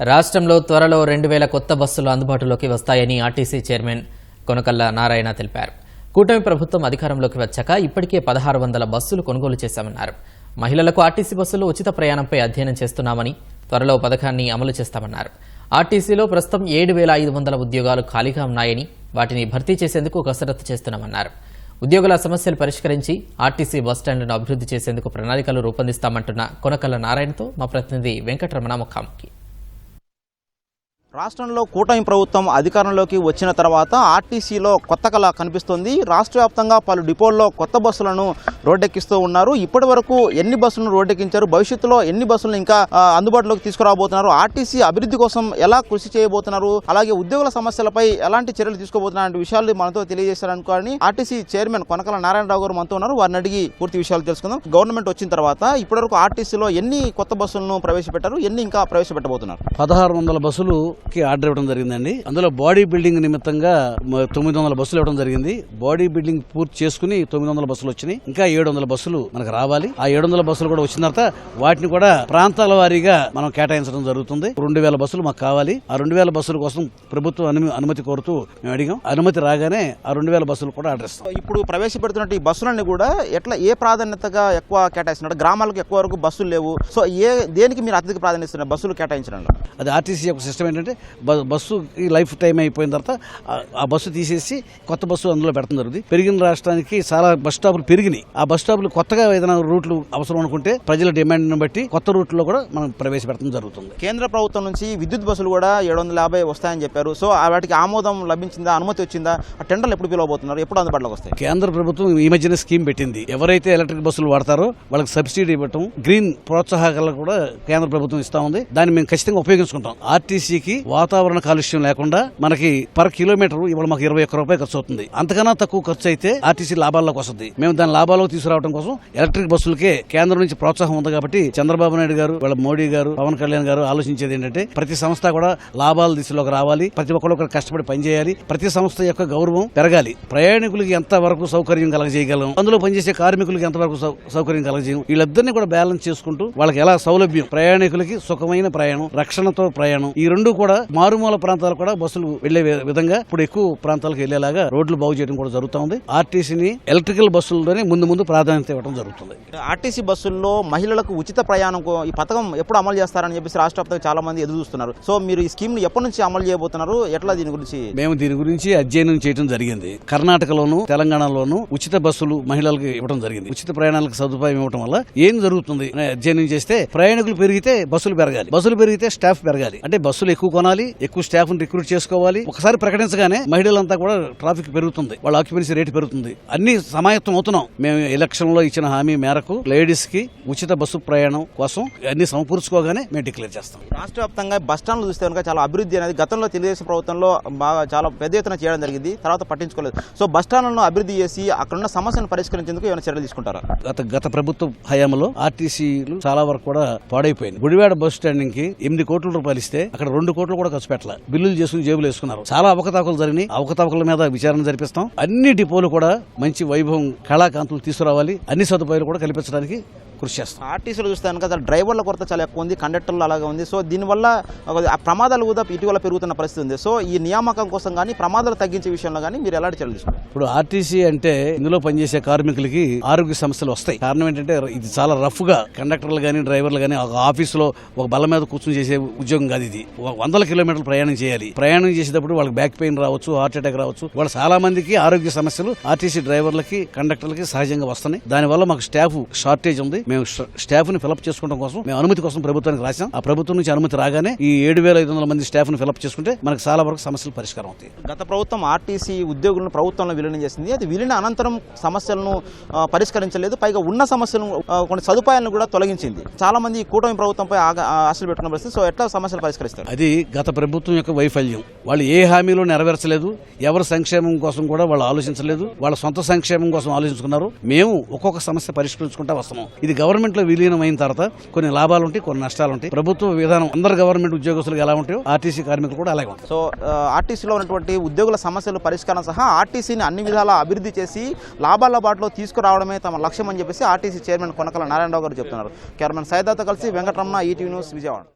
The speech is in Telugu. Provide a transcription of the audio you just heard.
రాష్ట్రంలో త్వరలో రెండు వేల కొత్త బస్సులు అందుబాటులోకి వస్తాయని ఆర్టీసీ చైర్మన్ కొనకల్ల నారాయణ తెలిపారు. కూటమి ప్రభుత్వం అధికారంలోకి వచ్చాక ఇప్పటికే పదహారు వందల బస్సులు కొనుగోలు చేశామన్నారు. మహిళలకు ఆర్టీసీ బస్సులు ఉచిత ప్రయాణంపై అధ్యయనం చేస్తున్నామని త్వరలో పథకాన్ని అమలు చేస్తామన్నారు. ఆర్టీసీలో ప్రస్తుతం ఏడు వేల ఐదు వందల ఉద్యోగాలు ఖాళీగా ఉన్నాయని వాటిని భర్తీ చేసేందుకు కసరత్తు చేస్తున్నామన్నారు. ఉద్యోగుల సమస్యలు పరిష్కరించి ఆర్టీసీ బస్టాండ్ను అభివృద్ధి చేసేందుకు ప్రణాళికలు రూపొందిస్తామంటున్న కొనకల్ల నారాయణతో మా ప్రతినిధి వెంకటరమణ ముఖాముఖి. రాష్ట్రంలో కూటమి ప్రభుత్వం అధికారంలోకి వచ్చిన తర్వాత ఆర్టీసీలో కొత్త కళ కనిపిస్తోంది. రాష్ట్ర వ్యాప్తంగా పలు డిపోల్లో కొత్త బస్సులను రోడ్డెక్కిస్తూ ఉన్నారు. ఇప్పటి వరకు ఎన్ని బస్సులను రోడ్డెక్కించారు? భవిష్యత్తులో ఎన్ని బస్సులను ఇంకా అందుబాటులోకి తీసుకురాబోతున్నారు? ఆర్టీసీ అభివృద్ధి కోసం ఎలా కృషి చేయబోతున్నారు? అలాగే ఉద్యోగుల సమస్యలపై ఎలాంటి చర్యలు తీసుకోబోతున్నారు? అనే విషయాలు మనతో తెలియజేశారనుకోని ఆర్టీసీ చైర్మన్ కొనకల నారాయణరావు గారు మనతో ఉన్నారు. వారిని అడిగి పూర్తి విషయాలు తెలుసుకుందాం. గవర్నమెంట్ వచ్చిన తర్వాత ఇప్పటివరకు ఆర్టీసీలో ఎన్ని కొత్త బస్సులను ప్రవేశపెట్టారు? ఎన్ని ఇంకా ప్రవేశపెట్టబోతున్నారు? పదహారు వందల బస్సులు బస్సులుకి ఆర్డర్ ఇవ్వడం జరిగిందండి. అందులో బాడీ బిల్డింగ్ నిమిత్తంగా తొమ్మిది వందల బస్సులు ఇవ్వడం జరిగింది. బాడీ బిల్డింగ్ పూర్తి చేసుకుని తొమ్మిది వందల బస్సులు వచ్చినాయి. ఇంకా ఏడు వందల బస్సులు మనకు రావాలి. ఆ ఏడు వందల బస్సులు కూడా వచ్చిన తర్వాత వాటిని కూడా ప్రాంతాల వారీగా మనం కేటాయించడం జరుగుతుంది. రెండు వేల బస్సులు మాకు కావాలి. ఆ రెండు వేల బస్సుల కోసం ప్రభుత్వం అను- అనుమతి కోరుతూ మేము అడిగాం. అనుమతి రాగానే ఆ రెండు వేల బస్సులు కూడా ఆర్డర్ ఇస్తాం. ఇప్పుడు ప్రవేశపెడుతున్న ఈ బస్సులన్నీ కూడా ఎట్లా ఏ ప్రాధాన్యతగా ఎక్కువ కేటాయిస్తున్నారు? గ్రామాలకు ఎక్కువ వరకు బస్సులు లేవు. సో ఏ దేనికి మీరు అత్యధిక ప్రాధాన్యత ఇస్తున్నారు బస్సులు కేటాయించడంలో? అది ఆర్టీసీ యొక్క సిస్టమ్ ఏంటంటే బ- బస్సు లైఫ్ టైం అయిపోయిన తర్వాత ఆ- బస్సు తీసేసి కొత్త బస్సు అందులో పెట్టడం జరుగుతుంది. పెరిగిన రాష్ట్రానికి చాలా బస్ స్టాపులు పెరిగినాయి. ఆ బస్ స్టాపులు కొత్తగా ఏదైనా రూట్లు అవసరం అనుకుంటే ప్రజల డిమాండ్ని బట్టి కొత్త రూట్లో కూడా మనం ప్రవేశపెట్టడం జరుగుతుంది. కేంద్ర ప్రభుత్వం నుంచి విద్యుత్ బస్సులు కూడా ఏడు వందల యాభై వస్తాయని చెప్పారు. సో ఆ వాటికి ఆమోదం లభించిందా అనుమతి వచ్చిందా? ఆ టెండర్లు ఎప్పుడు పిలవబోతున్నారు? ఎప్పుడు అందుబాటులోకి వస్తాయి? కేంద్ర ప్రభుత్వం ఈ మధ్యన స్కీమ్ పెట్టింది. ఎవరైతే ఎలక్ట్రిక్ బస్సులు వాడతారో వాళ్ళకి సబ్సిడీ ఇవ్వటం గ్రీన్ ప్రోత్సాహకాలు కూడా కేంద్ర ప్రభుత్వం ఇస్తా ఉంది. దాన్ని మేము ఖచ్చితంగా ఉపయోగించుకుంటాం. ఆర్టీసీకి వాతావరణ కాలుష్యం లేకుండా మనకి పర్ కిలోమీటర్ ఇవాళ మాకు ఇరవై ఒక్క రూపాయలు ఖర్చు అవుతుంది. అంతకన్నా తక్కువ ఖర్చు అయితే ఆర్టీసీ లాభాల్లోకి వస్తుంది. మేము దాని లాభాల్లోకి తీసుకురావడం కోసం ఎలక్ట్రిక్ బస్సులకే కేంద్రం నుంచి ప్రోత్సాహం ఉంది కాబట్టి చంద్రబాబు నాయుడు గారు వాళ్ళ మోడీ గారు పవన్ కళ్యాణ్ గారు ఆలోచించేది ఏంటంటే ప్రతి సంస్థ కూడా లాభాల దిశలోకి రావాలి. ప్రతి ఒక్కరు ఒకరు కష్టపడి పనిచేయాలి ప్రతి సంస్థ యొక్క గౌరవం పెరగాలి. ప్రయాణికులకి ఎంత వరకు సౌకర్యం కలగజేయగలం? అందులో పనిచేసే కార్మికులకి ఎంత వరకు సౌ- సౌకర్యం కలగజేయం వీళ్ళిద్దరిని కూడా బ్యాలెన్స్ చేసుకుంటూ వాళ్ళకి ఎలా సౌలభ్యం? ప్రయాణికులకి సుఖమైన ప్రయాణం రక్షణతో ప్రయాణం. ఈ రెండు కూడా మారుమూల ప్రాంతాలు కూడా బస్సులు వెళ్ళే విధంగా ఇప్పుడు ఎక్కువ ప్రాంతాలకు వెళ్ళేలాగా రోడ్లు బాగు చేయడం కూడా జరుగుతూ ఉంది. ఆర్టీసీని ఎలక్ట్రికల్ బస్సుల్లోనే ముందు ముందు ప్రాధాన్యత ఇవ్వడం జరుగుతుంది. ఆర్టీసీ బస్సుల్లో మహిళలకు ఉచిత ప్రయాణం ఈ పథకం ఎప్పుడు అమలు చేస్తారని చెప్పేసి రాష్ట్ర వ్యాప్తంగా చాలా మంది ఎదురు చూస్తున్నారు. సో మీరు ఈ స్కీమ్ ఎప్పటి నుంచి అమలు చేయబోతున్నారు? ఎట్లా దీని గురించి? మేము దీని గురించి అధ్యయనం చేయడం జరిగింది. కర్ణాటకలోను తెలంగాణలోను ఉచిత బస్సులు మహిళలకు ఇవ్వడం జరిగింది. ఉచిత ప్రయాణాలకు సదుపాయం ఇవ్వడం వల్ల ఏం జరుగుతుంది? అధ్యయనం చేస్తే ప్రయాణికులు పెరిగితే బస్సులు పెరగాలి. బస్సులు పెరిగితే స్టాఫ్ పెరగాలి. అంటే బస్సులు ఎక్కువ కొనాలి ఎక్కువ స్టాఫ్ రిక్రూట్ చేసుకోవాలి. ఒకసారి ప్రకటించగానే మహిళలంతా కూడా ట్రాఫిక్ పెరుగుతుంది. వాళ్ళ ఆక్యుపెన్సీ రేటు పెరుగుతుంది. అన్ని సమాయత్తం అవుతున్నాం. మేము ఎలక్షన్లో ఇచ్చిన హామీ మేరకు లేడీస్కి ఉచిత బస్సు ప్రయాణం కోసం అన్ని సమకూర్చుకోగానే మేము డిక్లేర్ చేస్తాం. రాష్ట్ర వ్యాప్తంగా బస్ స్టాండ్లు చూస్తే కనుక చాలా అభివృద్ధి అనేది గతంలో తెలుగుదేశం ప్రభుత్వంలో బాగా చాలా పెద్ద ఎత్తున చేయడం జరిగింది. తర్వాత పట్టించుకోలేదు. సో బస్ స్టాండ్లను అభివృద్ధి చేసి అక్కడున్న సమస్యను పరిష్కరించేందుకు ఏమైనా చర్యలు తీసుకుంటారా? గత గత ప్రభుత్వ హయాంలో ఆర్టీసీలు చాలా వరకు కూడా పాడైపోయింది. గుడివాడ బస్ స్టాండింగ్కి ఎనిమిది కోట్ల రూపాయలు ఇస్తే అక్కడ రెండు కోట్లు కూడా ఖర్చు పెట్టలే. బిల్లులు చేసుకుని జేబులు వేసుకున్నారు. చాలా అవకతవకలు జరిగినాయి. అవకతవకల మీద విచారణ జరిపిస్తాం. అన్ని డిపోలు కూడా మంచి వైభవం కళాకాంతులు తీసుకురావాలి. అన్ని సదుపాయాలు కూడా కల్పించడానికి కృషి చేస్తాం. ఆర్టీసీలు చూస్తే కనుక అసలు డ్రైవర్ల కొరత చాలా ఎక్కువ ఉంది కండక్టర్లు అలాగే ఉంది. సో దీనివల్ల ప్రమాదాలు కూడా ఇటీవల పెరుగుతున్న పరిస్థితి ఉంది. సో ఈ నియామకం కోసం కానీ ప్రమాదాలు తగ్గించే విషయంలో కానీ మీరు ఎలాంటి చర్యలు తీసుకుంటారు ఇప్పుడు ఆర్టీసీ అంటే ఇందులో పనిచేసే కార్మికులకి ఆరోగ్య సమస్యలు వస్తాయి. కారణం ఏంటంటే ఇది చాలా రఫ్గా కండక్టర్లు కానీ డ్రైవర్లు కానీ ఒక ఆఫీసులో ఒక బల్ల మీద కూర్చొని చేసే ఉద్యోగం కాదు ఇది. వందల కిలోమీటర్లు ప్రయాణం చేయాలి. ప్రయాణం చేసేటప్పుడు వాళ్ళకి బ్యాక్ పెయిన్ రావచ్చు హార్ట్ అటాక్ రావచ్చు. వాళ్ళ చాలా మందికి ఆరోగ్య సమస్యలు ఆర్టీసీ డ్రైవర్లకి కండక్టర్లకి సహజంగా వస్తున్నాయి. దానివల్ల మాకు స్టాఫ్ షార్టేజ్ ఉంది. మేము స్టాఫ్ని ఫిలప్ చేసుకోవడం కోసం మేము అనుమతి కోసం ప్రభుత్వానికి రాసాం ఆ ప్రభుత్వం నుంచి అనుమతి రాగానే ఈ ఏడు వేల ఐదు వందల మంది స్టాఫ్ని ఫిలప్ చేసుకుంటే మనకు చాలా వరకు సమస్యలు పరిష్కారం అవుతాయి. గత ప్రభుత్వం ఆర్టీసీ ఉద్యోగులను ప్రభుత్వంలో విలీనం చేసింది. అది విలీన అనంతరం సమస్యలను పరిష్కరించలేదు. పైగా ఉన్న సమస్యలను కొన్ని సదుపాయాలను కూడా తొలగించింది. చాలా మంది ఈ కూటమి ప్రభుత్వంపై ఆశలు పెట్టుకున్న పరిస్థితి. సో ఎట్లా సమస్యలు పరిష్కరిస్తారు? అది గత ప్రభుత్వం యొక్క వైఫల్యం. వాళ్ళు ఏ హామీలో నెరవేర్చలేదు. ఎవరి సంక్షేమం కోసం కూడా వాళ్ళు ఆలోచించలేదు. వాళ్ళ సొంత సంక్షేమం కోసం ఆలోచించుకున్నారు. మేము ఒక్కొక్క సమస్య పరిష్కరించుకుంటా వస్తున్నాం. ఇది గవర్నమెంట్లో విలీనం అయిన తర్వాత కొన్ని లాభాలు ఉంటాయి కొన్ని నష్టాలు ఉంటాయి ప్రభుత్వ విధానం అందరు గవర్నమెంట్ ఉద్యోగస్తులకు ఎలా ఉంటాయో ఆర్టీసీ కార్మికులు కూడా అలాగే ఉంటాయి సో ఆర్టీసీలో ఉన్నటువంటి ఉద్యోగుల సమస్యలు పరిష్కారం సహా ఆర్టీసీని అన్ని విధాలా అభివృద్ధి చేసి లాభాల బాటలో తీసుకురావడమే తమ లక్ష్యం అని చెప్పేసి ఆర్టీసీ చైర్మన్ కొనకల నారాయణరావు గారు చెప్తున్నారు. కెమెరామెన్ సైదాతో కలిసి వెంకటరమణ ఈటీవీ న్యూస్ విజయవాడ.